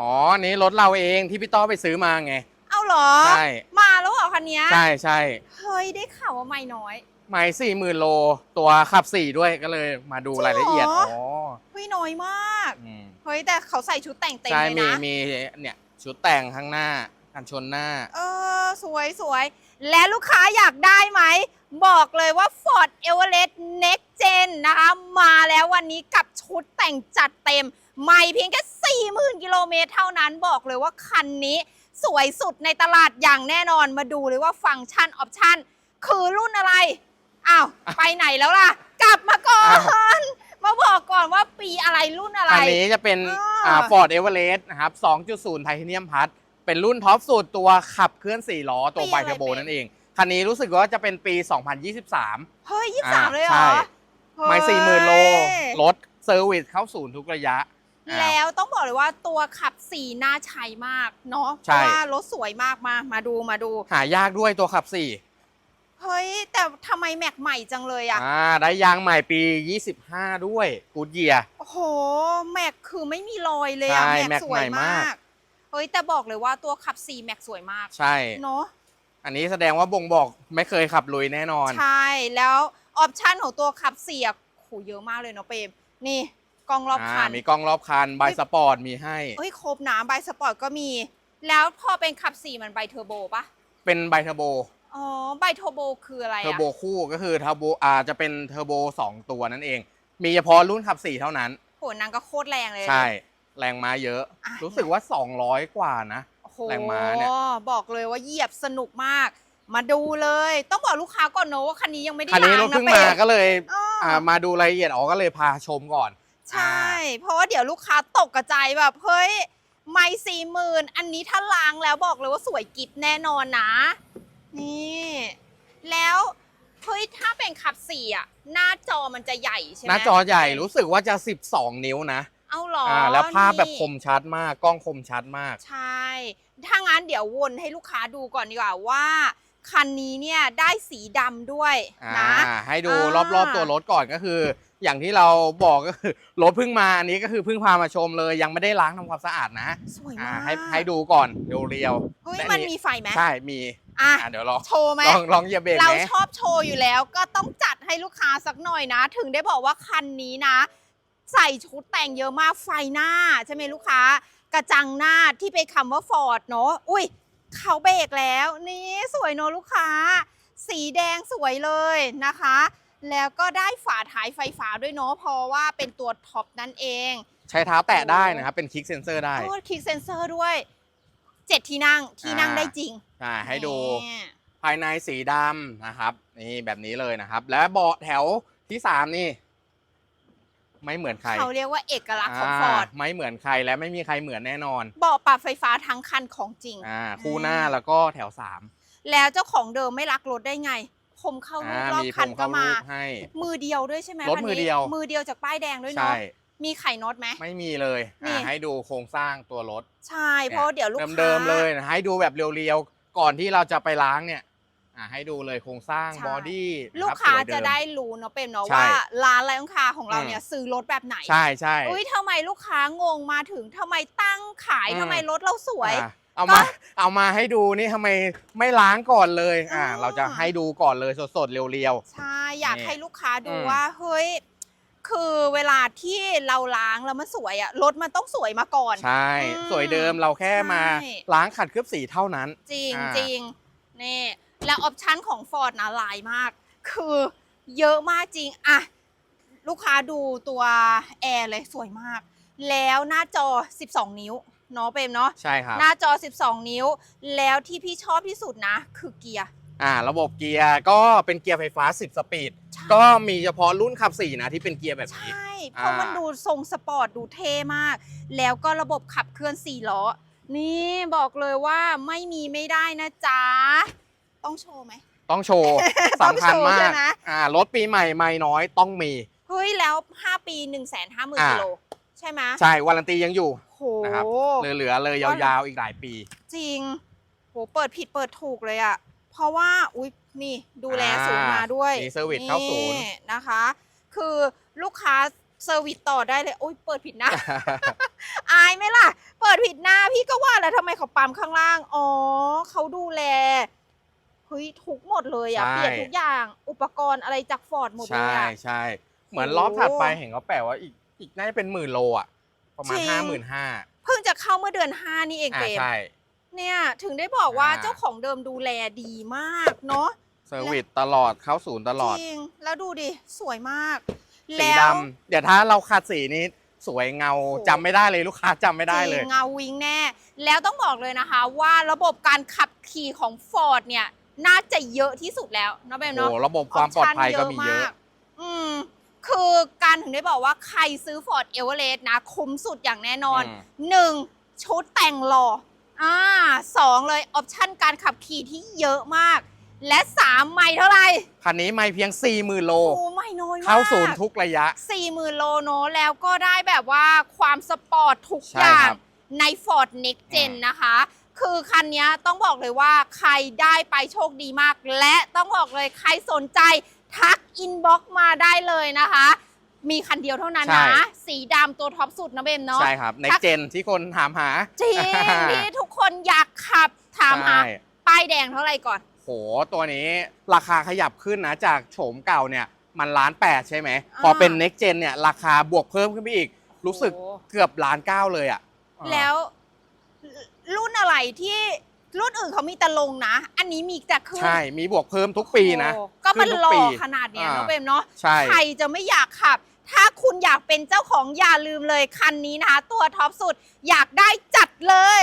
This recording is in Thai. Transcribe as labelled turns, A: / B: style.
A: อ๋ออันนี้รถเราเองที่พี่ต้อไปซื้อมาไง
B: เอาเหรอ
A: ใช่
B: มาแล้วเหรอคันเนี้ย
A: ใช่ใช่
B: เฮ้ยได้ข่าวว่าไม่น้อย
A: ไม่สี่หมื่นโลตัวขับสี่ด้วยก็เลยมาดูรายละเอียด
B: จริงเหรอ
A: อ๋อ
B: เฮ้ยน้อยมาก
A: อืม
B: เฮ้ยแต่เขาใส่ชุดแต่งเต็ม
A: ใช่
B: เลย
A: มี
B: นะ
A: มีเนี่ยชุดแต่งข้างหน้ากันชนหน้า
B: เออสวยสวยและลูกค้าอยากได้ไหม บอกเลยว่า Ford Everest Next Gen นะคะ มาแล้ววันนี้กับชุดแต่งจัดเต็ม ไม่เพียงแค่ 40,000 กิโลเมตรเท่านั้นบอกเลยว่าคันนี้สวยสุดในตลาดอย่างแน่นอนมาดูเลยว่าฟังก์ชันออปชันคือรุ่นอะไร อ้าว ไปไหนแล้วล่ะ กลับมาก่อน มาบอกก่อนว่าปีอะไรรุ่นอะไร
A: อันนี้จะเป็น
B: อ่า
A: อ่า Ford Everest นะครับ 2.0 ไทเทเนียมพัทเป็นรุ่นท็อปสุดตัวขับเคลื่อน 4 ล้อ ตัว
B: ปี
A: ไบ
B: อะไร
A: เทอร์โบ
B: เป็น
A: นั่นเอง คันนี้รู้สึกว่าจะเป็นปี 2023
B: เฮ้ยยี่
A: อ่า
B: สามเลยเหร
A: ใช่
B: อ
A: ไม่
B: เฮ้ย
A: 40,000โล รถเซอร์วิสเข้าศูนย์ทุกระยะอ่า
B: แล้วต้องบอกเลยว่าตัวขับสีน่าใช้มากเนาะเพ
A: ใช่
B: ราะว่ารถสวยมากมามาดูมาดู
A: หายากด้วยตัวขับ4
B: เฮ้ย แต่ทำไมแม็กใหม่จังเลยอะ
A: อ่าได้ยางใหม่ปี 25 ด้วยกูดเยีย
B: โอ้โห แม็กคือไม่มีรอยเลยอะ
A: ใช่
B: แม็ก
A: แม็ก
B: สวย
A: ใหม่มามา
B: ก ก เฮ้ย แต่บอกเลยว่าตัวขับสีแม็กสวยมาก
A: ใช่
B: เนาะ
A: อันนี้แสดงว่าบ่งบอกไม่เคยขับลุยแน่นอน
B: ใช่ แล้วออปชันของตัวขับสีอะโหเยอะมากเลยเนาะเปรมนี่ กล้องรอบคัน
A: อ่ามีกล้องรอบคันใบ
B: เฮ้ย
A: สปอร์ตมีให้
B: เฮ้ยครบนะใบสปอร์ตก็มี แล้วพอเป็นขับสีมันใบเทอร์โบปะ
A: เป็นใบเทอร์โบ
B: อ๋อใบเทอร์โบคืออะไร
A: เทอร์
B: อะ
A: โบคู่ก็คือเทอร์โบอ่าจะเป็นเทอร์โบสองตัวนั่นเอง มีเฉพาะรุ่นขับสี่เท่านั้น
B: โหนางก็โคตรแรงเลย
A: ใช่ แรงม้าเยอะ
B: อะ
A: รู้สึกว่า 200 กว่านะ
B: โอ้โห
A: แรงม้าเนี่ย
B: บอกเลยว่าเหยียบสนุกมาก มาดูเลย ต้องบอกลูกค้าก่อนเนอะว่าคันนี้ยังไม่ได้
A: คันนี้ร
B: ล้า
A: ถ
B: งนะ
A: เพิ่ง
B: เป๊
A: มาก็เลย
B: อ่า
A: อ่ามาดูรายละเอียดอ๋อก็เลยพาชมก่อน
B: ใช่ เพราะว่าเดี๋ยวลูกค้าตกกระจายแบบเฮ้ยไม่สี่หมื่นอันนี้ถ้าล้างแล้วบอกเลยว่าสวยกิฟแน่นอนนะ นี่ แล้วเฮ้ยถ้าเป็นขับสี่อะ หน้าจอมันจะใหญ่ใช่ไหม
A: หน้าจอใหญ่รู้สึกว่าจะ 12 นิ้วนะ
B: เอาเหรอ
A: อ่าแล้วภาพแบบ
B: นี่
A: คมชัดมากกล้องคมชัดมาก
B: ใช่ ถ้างั้นเดี๋ยววนให้ลูกค้าดูก่อนดีกว่าว่า คันนี้เนี่ยได้สีดำด้วย
A: อ่า
B: นะ
A: ให้ดู
B: อ่าร
A: อบๆตัวรถก่อนก็คือ อย่างที่เราบอกก็คือรถเพิ่งมาอันนี้ก็คือเพิ่งพามาชมเลย ยังไม่ได้ล้างทำความสะอาดนะ
B: สวย
A: อ่ามา
B: ก
A: ให้ให้ดูก่อนเรียว
B: เฮ้ย
A: และ
B: มัน
A: นี่
B: มีไฟไหม
A: ๆใช่มี
B: อะ
A: อ่าเดี๋ยวลอง
B: โชว์ไหม
A: ลองลองเหยียบเบรก
B: เรา
A: ไหม
B: ชอบโชว์อยู่แล้วก็ต้องจัดให้ลูกค้าสักหน่อยนะ ถึงได้บอกว่าคันนี้นะ ใส่ชุดแต่งเยอะมากไฟหน้า ใช่ไหมลูกค้า กระจังหน้าที่เป็นคำว่าฟอร์ดเนาะอุ้ย เขาเบรกแล้วนี่สวยเนอะลูกค้า สีแดงสวยเลยนะคะ แล้วก็ได้ฝาท้ายไฟฟ้าด้วยเนาะเพราะว่าเป็นตัวท็อปนั่นเอง
A: ใช้เท้าแตะได้นะครับ เป็นคลิกเซนเซอร์ได้
B: โอ้คลิกเซนเซอร์ด้วยเจ็ดที่นั่งที่นั่ง
A: อ่า
B: ได้จริง
A: อ่าให้ดู
B: นี่
A: ภายในสีดำนะครับ นี่แบบนี้เลยนะครับ และเบาะแถวที่สามนี่ ไม่เหมือนใคร
B: เขาเรียกว่าเอกลักษณ์ของฟอร์ดา
A: ไม่เหมือนใครและไม่มีใครเหมือนแน่นอน
B: เบาะปรับไฟฟ้าทั้งคันของจริง
A: อ่าคู่หน้าแล้วก็แถวสาม
B: แล้วเจ้าของเดิมไม่รักรถได้ไงผมเข้ารู
A: อ่า
B: ปรอบ
A: มี
B: คั
A: ผ
B: น
A: ม
B: ก็
A: เข้า
B: มา
A: รูปให้
B: มือเดียวด้วยใช่ไหม
A: รถ
B: คัน
A: มือ
B: นี้
A: เดียว
B: มือเดียวจากป้ายแดงด้วย
A: ใช่
B: เนาะมีไข่น็อตไหม
A: ไม่มีเลย
B: นี่
A: อ่าให้ดูโครงสร้างตัวรถ
B: ใช่เพราะเดี๋ยวลูกค้า
A: เดิมๆเลยนะให้ดูแบบเรียวๆก่อนที่เราจะไปล้างเนี่ย อ่าให้ดูเลยโครงสร้าง
B: ใช่
A: บอดี้
B: ลูกค้าจะได้รู้เนาะเป็นเนาะ
A: ใช่
B: ว่าร้านไรของคาของเรา
A: อืม
B: เนี่ย ซื้อรถแบบไหน
A: ใช่ใช่
B: อุ้ยทำไมลูกค้างงมาถึงทำไมตั้งขาย
A: อืม
B: ทำไมรถเราสวย
A: อะเอามาเอามาให้ดูนี่ทำไมไม่ล้างก่อนเลยอ่า
B: อ่า
A: เราจะให้ดูก่อนเลยสดๆเรียว
B: ใช่อยาก
A: นี่
B: ให้ลูกค้าดู
A: อืม
B: ว่าเฮ้ยคือเวลาที่เราล้างแล้วมันสวยอะรถมันต้องสวยมาก่อน
A: ๆใช่
B: อืม
A: สวยเดิมเราแค่มา
B: ใช่
A: ล้างขัดเคลือบสีเท่านั้น
B: จริง
A: อ่า
B: จริงนี่ แล้วออปชันของ Ford นะหลายมาก คือเยอะมากจริงอะลูกค้าดูตัวแอร์เลยสวยมาก แล้วหน้าจอ 12 นิ้วเนาะเปรมเนาะ
A: ใช่ครับ
B: หน้าจอ 12 นิ้ว แล้วที่พี่ชอบที่สุดนะ คือเกียร์
A: อ่าระบบเกียร์ก็เป็นเกียร์ไฟฟ้า 10 สปีด
B: ใช่
A: ก็มีเฉพาะรุ่นขับสี่นะที่เป็นเกียร์แบบ
B: ใช
A: นี้่
B: เพราะ
A: อ่ามั
B: มันดูทรงสปอร์ตดูเท่มาก แล้วก็ระบบขับเคลื่อน4ล้อ นี่บอกเลยว่าไม่มีไม่ได้นะจ๊ะ ต้องโชว์ไหม
A: ต้องโชว์
B: ต้อง
A: สำคัญ
B: โชว์
A: มา
B: ใช่
A: ก
B: ไหม
A: อ่ารถปีใหม่ไม่น้อยต้องมี
B: เฮ้ยแล้ว 5 ปี 1 5 0 0 0 0
A: อ่า
B: กิโลใช่ไหม
A: ใช่วารันตียังอยู่
B: โห
A: นะครับ เหลือๆเลยยาวๆอีกหลายปี
B: จริง โห เปิดผิดเปิดถูกเลยอะเพราะว่า อุ๊ย นี่ดูแล
A: อ่า
B: ศูนย์มาด้วย
A: มีเซอร์วิสเข้าศูนย์
B: นะคะ คือลูกค้าเซอร์วิสต่อได้เลยโอ๊ย เปิดผิดหน้า อายไหมล่ะ เปิดผิดหน้าแล้วทำไมเขาปั๊มข้างล่าง อ๋อ เขาดูแล เฮ้ยทุกหมดเลยอะ
A: ใช่
B: เปลี่ยนทุกอย่างอุปกรณ์อะไรจากฟอร์ดหมดเล
A: ใช่
B: ยอะ
A: ใช่เหมือน
B: โอ้
A: รอบถัดไปเห็นเขาแปลว่าอีกอีกน่าจะเป็นหมื่นโลอะ ประมาณ
B: จริง
A: ห้าหมื่นห้า
B: เพิ่งจะเข้าเมื่อเดือนห้านี่เอง
A: อ่า
B: เปม
A: ใช่
B: เนี่ยถึงได้บอกว่า
A: อ่า
B: เจ้าของเดิมดูแลดีมากเนาะ
A: เซอร์วิสตลอดเข้าศูนย์ตลอด
B: จริงแล้วดูดิสวยมาก
A: สี
B: แล้ว
A: ดำเดี๋ยวถ้าเราขัดสีนี้สวยเงา
B: โอ้
A: จำไม่ได้เลยลูกค้าจำไม่ได้เลย
B: จริงเงาวิงแน่ แล้วต้องบอกเลยนะคะว่าระบบการขับขี่ของ Ford เนี่ย น่าจะเยอะที่สุดแล้วเนาะเบม
A: โอ้
B: เนาะ
A: ระบบความปลอดภัยก็มีเยอะ
B: กอืมคือการถึงได้บอกว่าใครซื้อ Ford e v e r e s t นะ คุ้มสุดอย่างแน่นอน
A: อืม
B: หนึ่งชุดแต่งหล่ออ่าสองเลยออปชั่นการขับขี่ที่เยอะมาก และสามไม่เท่าไหร่
A: คันนี้ไม่เพียง 40,000 โล
B: โอ้ไม่น้อยมาก
A: เข้าศูนย์ทุกระยะ
B: สี่หมื่นโลเนอะแล้วก็ได้แบบว่าความสปอร์ตทุก
A: ใช่
B: อย่าง
A: ครับ
B: ใน Ford Next Gen
A: อืม
B: นะคะ คือคันนี้ต้องบอกเลยว่าใครได้ไปโชคดีมาก และต้องบอกเลยใครสนใจทักอินบ็อกมาได้เลยนะคะ มีคันเดียวเท่านั้นนะ สีดำตัวท็อปสุดนะเบมเนาะ
A: ใช่ครับใน
B: ถ้า
A: เจนที่คนถามหา
B: จริงที่ทุกคนอยากขับถามหา
A: ใช่
B: ป้ายแดงเท่าไหร่ก่อน
A: โหตัวนี้ราคาขยับขึ้นนะจากโฉมเก่าเนี่ยมันล้านแปดใช่ไหม พอเป็น next gen เนี่ย ราคาบวกเพิ่มขึ้นไปอีก รู้สึก
B: โอ้
A: เกือบล้านเก้าเลยอะ
B: แล้ว รุ่นอะไรที่รุ่นอื่นเขามีแต่ลงนะ อันนี้มีแต่ขึ้น
A: ใช่มีบวกเพิ่มทุกปีนะ
B: โอ้ก็มัน
A: ขึ้นทุก
B: หล่อ
A: ปี
B: ขนาดเนี้ย
A: อ่า
B: เนาะเบมเนาะ
A: ใช่
B: ใครจะไม่อยากขับ ถ้าคุณอยากเป็นเจ้าของอย่าลืมเลยคันนี้นะคะ ตัวท็อปสุดอยากได้จัดเลย